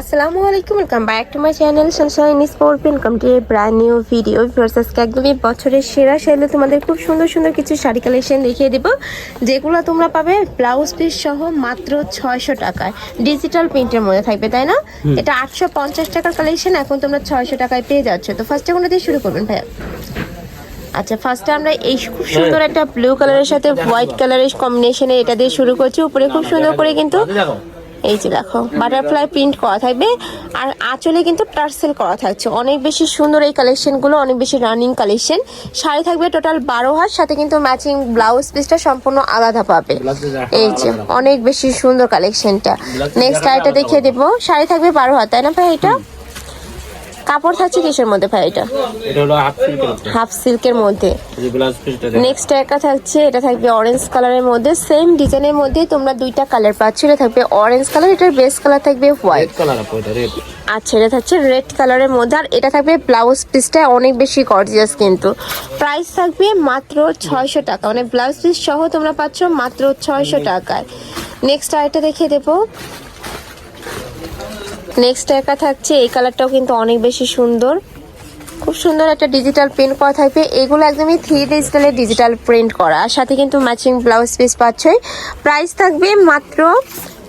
আসসালামু আলাইকুম welcome back to my channel Sunshine sport welcome to a brand new video ভার্সাসকে একদমই বছরের সেরা সেলে তোমাদের খুব সুন্দর সুন্দর কিছু শাড়ি কালেকশন দেখিয়ে দেবো যেগুলো তোমরা পাবে ব্লাউজ পিস সহ মাত্র ছয়শো টাকায়। ডিজিটাল প্রিন্টের মধ্যে থাকবে তাই না? এটা আটশো পঞ্চাশ টাকার কালেকশন এখন তোমরা ছয়শো টাকায় পেয়ে যাচ্ছ। তো ফার্স্টে কোনো দিয়ে শুরু করবেন ভাইয়া? আচ্ছা ফার্স্টে আমরা এই খুব সুন্দর একটা ব্লু কালারের সাথে হোয়াইট কালারের কম্বিনেশনে এটা দিয়ে শুরু করছি। উপরে খুব সুন্দর করে কিন্তু এই যে দেখো বাটারফ্লাই প্রিন্ট করা থাকবে। আর আঁচলে কিন্তু টার্সেল করা থাকছে। অনেক বেশি সুন্দর এই কালেকশনগুলো অনেক বেশি রানিং কালেকশন শাড়ি থাকবে টোটাল বারো হাত সাথে কিন্তু ম্যাচিং ব্লাউজ পিসটা সম্পূর্ণ আলাদা পাবে। এই যে অনেক বেশি সুন্দর কালেকশনটা নেক্সট শাড়িটা দেখিয়ে দেবো। শাড়ি থাকবে বারো হাত তাই না ভাই এটা? কাপড় থাকছে কিসের মধ্যে ভাই এটা? এটা হলো হাফ সিল্কের হাফ সিল্কের মধ্যে। নেক্সট একটা থাকছে এটা থাকবে অরেঞ্জ কালারের মধ্যে। সেম ডিজাইনের মধ্যে তোমরা দুইটা কালার পাচ্ছ। এটা থাকবে অরেঞ্জ কালার এটার বেস কালার থাকবে হোয়াইট কালার আপু এটা রেড আচ্ছা এটা থাকছে রেড কালারের মধ্যে। আর এটা থাকবে ব্লাউজ পিসটা অনেক বেশি গর্জিয়াস কিন্তু। প্রাইস থাকবে মাত্র ছয়শো টাকা। মানে ব্লাউজ পিস সহ তোমরা পাচ্ছ মাত্র ছয়শো টাকায়। নেক্সট আরেকটা দেখিয়ে দেবো। নেক্সট একা থাকছে, এই কালারটাও কিন্তু অনেক বেশি সুন্দর। খুব সুন্দর একটা ডিজিটাল প্রিন্ট করা থাকবে। এগুলো একদমই থ্রি ডি স্টাইলে ডিজিটাল প্রিন্ট করা। আর সাথে কিন্তু ম্যাচিং ব্লাউজ পিস পাচ্ছই। প্রাইস থাকবে মাত্র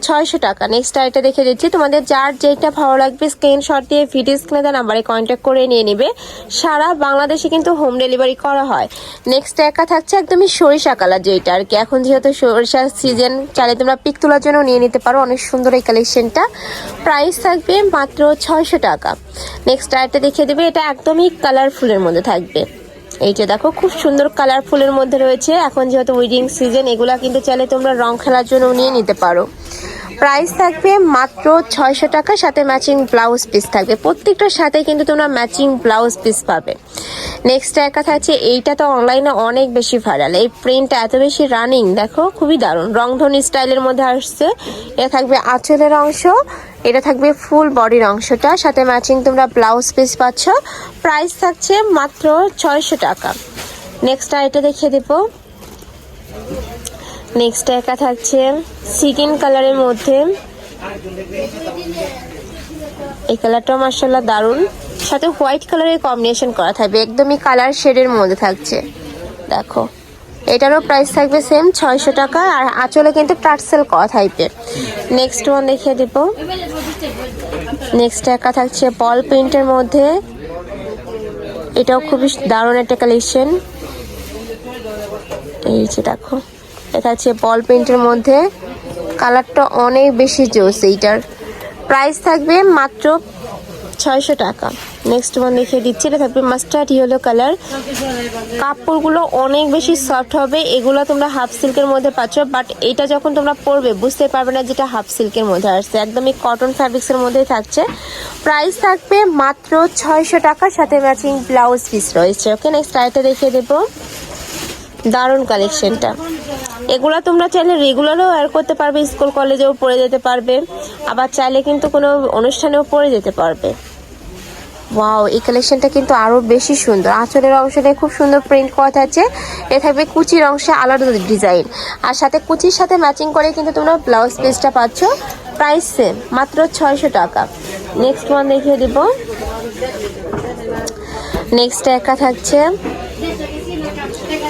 ছয়শো টাকা। নেক্সট আইটা দেখে দিচ্ছি। তোমাদের যার যেটা ভালো লাগবে স্ক্রিনশট দিয়ে ভিডিও স্ক্রিনে দেওয়া নাম্বারে কন্ট্যাক্ট করে নিয়ে নেবে। সারা বাংলাদেশে কিন্তু হোম ডেলিভারি করা হয়। নেক্সট একা থাকছে একদমই সরিষা কালার যেটা আর কি। এখন যেহেতু সরিষার সিজন চাইলে তোমরা পিক তোলার জন্য নিয়ে নিতে পারো। অনেক সুন্দর এই কালেকশনটা প্রাইস থাকবে মাত্র ছয়শো টাকা। নেক্সট আরেকটা দেখিয়ে দেবে, এটা একদমই কালারফুলের মধ্যে থাকবে। এই যে দেখো, খুব সুন্দর কালারফুলের মধ্যে রয়েছে। এখন যেহেতু উইডিং সিজন এগুলা কিন্তু চাইলে তোমরা রং খেলার জন্য নিয়ে নিতে পারো। প্রাইস থাকবে মাত্র ছয়শো টাকা, সাথে ম্যাচিং ব্লাউজ পিস থাকবে। প্রত্যেকটার সাথে কিন্তু তোমরা ম্যাচিং ব্লাউজ পিস পাবে। নেক্সট একা থাকছে এইটা তো অনলাইনে অনেক বেশি ভাইরাল এই প্রিন্টটা এত বেশি রানিং দেখো, খুবই দারুণ। রংধনী স্টাইলের মধ্যে আসছে। এটা থাকবে আঁচলের অংশ, এটা থাকবে ফুল বডির অংশটা, সাথে ম্যাচিং তোমরা ব্লাউজ পিস পাচ্ছ। প্রাইস থাকছে মাত্র ছয়শো টাকা। নেক্সট এটা দেখিয়ে দেবো। নেক্সট একা থাকছে সিকিন কালারের মধ্যে। এই কালারটা মার্শাল্লাহ দারুণ। সাথে হোয়াইট কালারের কম্বিনেশন করা থাকবে। একদমই কালার শেডের মধ্যে থাকছে। দেখো, এটারও প্রাইস থাকবে সেম ছয়শো টাকা আর আঁচলে কিন্তু টার্সেল করা থাকবে। নেক্সট ওয়ান দেখিয়ে দেব। নেক্সট একা থাকছে বল প্রিন্টের মধ্যে। এটাও খুবই দারুণ একটা কালেকশন এই যে দেখো। এটা হচ্ছে বল পেন্টের মধ্যে। কালারটা অনেক বেশি জোস এইটার। প্রাইস থাকবে মাত্র ছয়শো টাকা। নেক্সট ওয়ান দেখিয়ে দিচ্ছি। এটা থাকবে মাস্টার্ড ইয়েলো কালার কাপড়গুলো অনেক বেশি সফট হবে। এগুলো তোমরা হাফ সিল্কের মধ্যে পাচ্ছ। বাট এটা যখন তোমরা পরবে, বুঝতে পারবে না যেটা হাফ সিল্কের মধ্যে আসছে। একদমই কটন ফ্যাব্রিক্সের মধ্যেই থাকছে। প্রাইস থাকবে মাত্র ছয়শো টাকার সাথে ম্যাচিং ব্লাউজ পিস রয়েছে। ওকে নেক্সট আইটা দেখিয়ে দেবো। দারুণ কালেকশনটা এগুলো তোমরা চাইলে রেগুলারও ওয়্যার করতে পারবে স্কুল কলেজেও পরে যেতে পারবে, আবার চাইলে কিন্তু কোনো অনুষ্ঠানেও পরে যেতে পারবে। ওয়াও এই কালেকশনটা কিন্তু আরও বেশি সুন্দর। আঁচলের অংশটা খুব সুন্দর প্রিন্ট করা থাকছে। এ থাকবে কুচির অংশে আলাদা ডিজাইন আর সাথে কুচির সাথে ম্যাচিং করে কিন্তু তোমরা ব্লাউজ পিসটা পাচ্ছ। প্রাইস সেম মাত্র ছয়শো টাকা। নেক্সট ওয়ান দেখিয়ে দিব। নেক্সট একা থাকছে।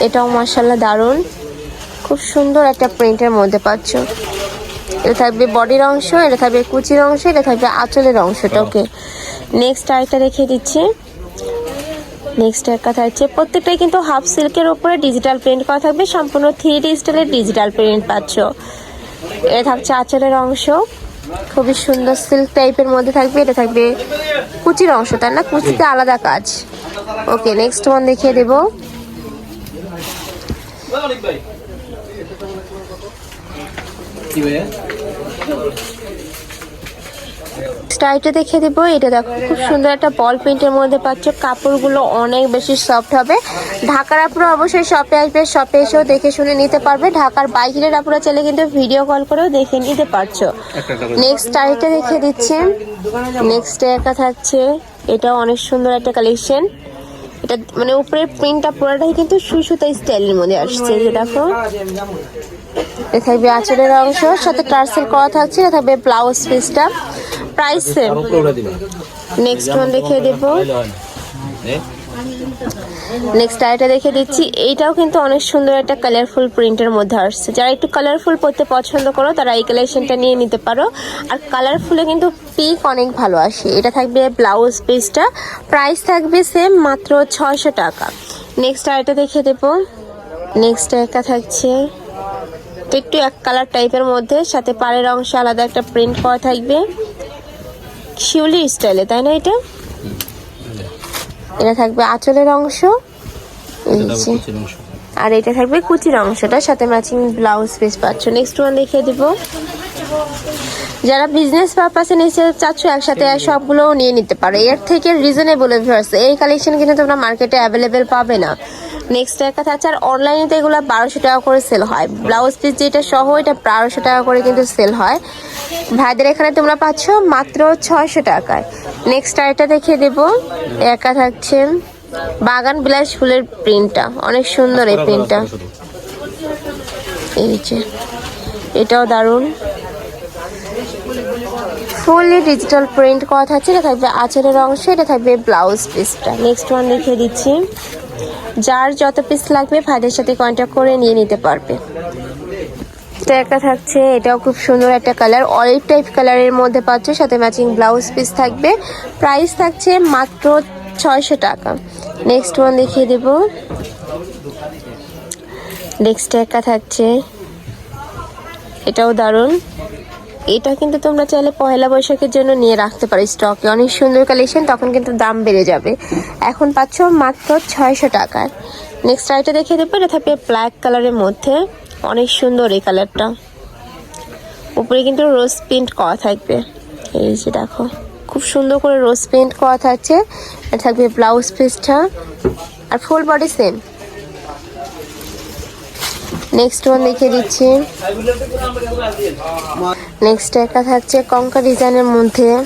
এটাও মার্শাল্লাহ দারুণ। খুব সুন্দর একটা প্রিন্টের মধ্যে পাচ্ছ। এটা থাকবে বডির অংশ এটা থাকবে কুচির অংশ এটা থাকবে আঁচলের অংশটা ওকে নেক্সট আরেকটা রেখে দিচ্ছি। নেক্সট একটা থাকছে। প্রত্যেকটাই কিন্তু হাফ সিল্কের উপরে ডিজিটাল প্রিন্ট করা থাকবে। সম্পূর্ণ থ্রি ডি স্টাইলের ডিজিটাল প্রিন্ট পাচ্ছ। এটা থাকছে আঁচলের অংশ। খুবই সুন্দর সিল্ক টাইপের মধ্যে থাকবে। এটা থাকবে কুচির অংশ তাই না? কুচিতে আলাদা কাজ। ওকে নেক্সট ওয়ান দেখিয়ে দেবো। ভাইয়া স্টাইলটা দেখে দেবো এটা দেখো খুব সুন্দর একটা বল প্রিন্টের মধ্যে পাচ্ছ। কাপড়গুলো অনেক বেশি সফট হবে। ঢাকার আপুরা অবশ্যই শপে আসবে শপে এসেও দেখে শুনে নিতে পারবে। ঢাকার বাইরের আপুরা চাইলে কিন্তু ভিডিও কল করেও দেখে নিতে পারছ। নেক্সট স্টাইলটা দেখে দিচ্ছি। নেক্সট একা থাকছে। এটাও অনেক সুন্দর একটা কালেকশন এটা মানে উপরের প্রিন্টটা পুরোটাই কিন্তু সুই সুতা স্টাইলের মধ্যে আসছে যে দেখো। এটা থাকবে আঁচলের অংশ সাথে টার্সেল করা থাকছে এটা থাকবে ব্লাউজ পিসটা। প্রাইস সেম নেক্সট ওয়ান দেখিয়ে দেবো। এ? নেক্সট আইটা দেখে দিচ্ছি। এইটাও কিন্তু অনেক সুন্দর একটা কালারফুল প্রিন্টের মধ্যে আসছে। যারা একটু কালারফুল পড়তে পছন্দ করো তারা এই কালেকশনটা নিয়ে নিতে পারো। আর কালারফুলে কিন্তু পিক অনেক ভালো আসে। এটা থাকবে ব্লাউজ পিসটা। প্রাইস থাকবে সেম মাত্র ছয়শো টাকা। নেক্সট আইটা দেখে দেবো। নেক্সট একটা থাকছে তো একটু এক কালার টাইপের মধ্যে সাথে পাড়ের অংশে আলাদা একটা প্রিন্ট করা থাকবে। শিউলি স্টাইলে তাই না এটা? এটা থাকবে আঁচলের অংশ। আর এটা থাকবে কুচির অংশটা সাথে ম্যাচিং ব্লাউজ পিস পাচ্ছ। নেক্সট ওয়ান দেখিয়ে দিব। যারা বিজনেস পারপাসে নিতে চাচ্ছ একসাথে সবগুলোও নিয়ে নিতে পারো। এর থেকে রিজনেবল এই কালেকশন কিন্তু তোমরা মার্কেটে অ্যাভেলেবেল পাবে না। নেক্সট একটা থাকছে আর অনলাইনে তো এগুলো বারোশো টাকা করে সেল হয়। ব্লাউজ পিস যেটা সহ এটা বারোশো টাকা করে কিন্তু সেল হয়। ভাইদের এখানে তোমরা পাচ্ছ মাত্র ছয়শো টাকায়। নেক্সট আরেকটা দেখিয়ে দেবো। একা থাকছে বাগান বিলাস ফুলের প্রিন্টটা অনেক সুন্দর এই প্রিন্টটা এই যে এটাও দারুণ। ফুললি ডিজিটাল প্রিন্ট করা থাকছে এটা থাকবে আচারের অংশ এটা থাকবে ব্লাউজ পিসটা নেক্সট ওয়ান দেখিয়ে দিচ্ছি। যার যত পিস লাগবে ভাইদের সাথে কন্ট্যাক্ট করে নিয়ে নিতে পারবে। তো একটা থাকছে, এটাও খুব সুন্দর একটা কালার অলিভ টাইপ কালারের মধ্যে পাচ্ছ, সাথে ম্যাচিং ব্লাউজ পিস থাকবে। প্রাইস থাকছে মাত্র ছয়শো টাকা। নেক্সট ওয়ান দেখিয়ে দেবো। নেক্সট একটা থাকছে, এটাও দারুণ। এটা কিন্তু তোমরা চাইলে পয়লা বৈশাখের জন্য নিয়ে রাখতে পারো স্টকে অনেক সুন্দর কালেকশন তখন কিন্তু দাম বেড়ে যাবে। এখন পাচ্ছ মাত্র ছয়শো টাকায় নেক্সট আইটা দেখে দেবো এটা থাকবে ব্ল্যাক কালারের মধ্যে। অনেক সুন্দর এই কালারটা উপরে কিন্তু রোজ প্রিন্ট করা থাকবে। এই যে দেখো, খুব সুন্দর করে রোজ প্রিন্ট করা থাকছে। এটা থাকবে ব্লাউজ পিসটা আর full body same next one দেখে দিচ্ছি। নেক্সট একটা থাকছে কঙ্কা ডিজাইনের মধ্যে।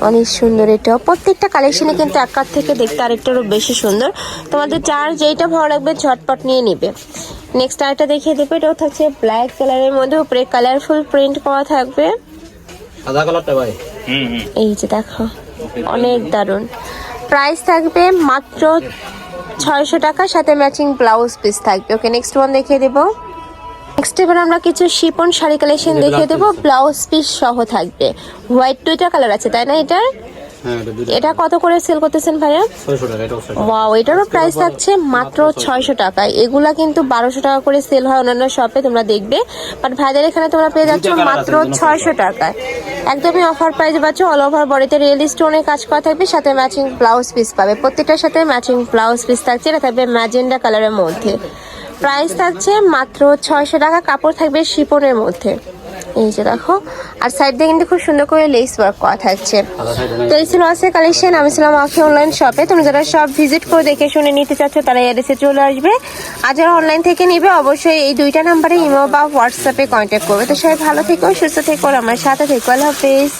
অনেক সুন্দর এটা। প্রত্যেকটা কালেকশনে কিন্তু একার থেকে দেখতে আরেকটারও বেশি সুন্দর। তোমাদের যার যেইটা ভালো লাগবে ঝটপট নিয়ে নিবে। নেক্সট আরেকটা দেখিয়ে দেবে। এটাও থাকছে ব্ল্যাক কালারের মধ্যে। উপরে কালারফুল প্রিন্ট করা থাকবে। সাদা কালারটা ভাই। হুম হুম। এই যে দেখো। অনেক দারুণ। প্রাইস থাকবে মাত্র ছয়শো টাকা। সাথে ম্যাচিং ব্লাউজ পিস থাকবে। ওকে নেক্সট ওয়ান দেখিয়ে দেবো। নেক্সট এবার আমরা কিছু শিপন শাড়ি কালেকশন দেখিয়ে দেবো। ব্লাউজ পিস সহ থাকবে। হোয়াইট দুইটা কালার আছে তাই না এটার? হ্যাঁ এটা এটা কত করে সেল করতেছেন ভাইয়া? টাকা ওয়াও এটারও প্রাইস থাকছে মাত্র ছয়শো। টাকায় এগুলা কিন্তু বারোশো টাকা করে সেল হয় অন্যান্য শপে তোমরা দেখবে। বাট ভাইদের এখানে তোমরা পেয়ে যাচ্ছ মাত্র ছয়শো টাকায়। একদমই অফার প্রাইস পাচ্ছ অল ওভার বডিতে রিয়েল স্টোনে কাজ করা থাকবে সাথে ম্যাচিং ব্লাউজ পিস পাবে। প্রত্যেকটার সাথে ম্যাচিং ব্লাউজ পিস থাকছে এটা থাকবে ম্যাজেন্ডা কালারের মধ্যে। প্রাইস থাকছে মাত্র ছয়শো টাকা, কাপড় থাকবে শিপনের মধ্যে। এই যে দেখো, আর সাইড দিয়ে কিন্তু খুব সুন্দর করে লেস ওয়ার্ক করা থাকছে। তো এই ছিল আছে কালেকশন আমি ছিলাম আখি অনলাইন শপে তুমি যারা সব ভিজিট করে দেখে শুনে নিতে চাচ্ছ, তারা এড্রেসে চলে আসবে। আর যারা অনলাইন থেকে নিবে, অবশ্যই এই দুইটা নাম্বারে ইমো বা হোয়াটসঅ্যাপে কন্ট্যাক্ট করবে। তো সবাই ভালো থেকো, সুস্থ থেকো আমার সাথে থেকো। আল্লাহ হাফেজ।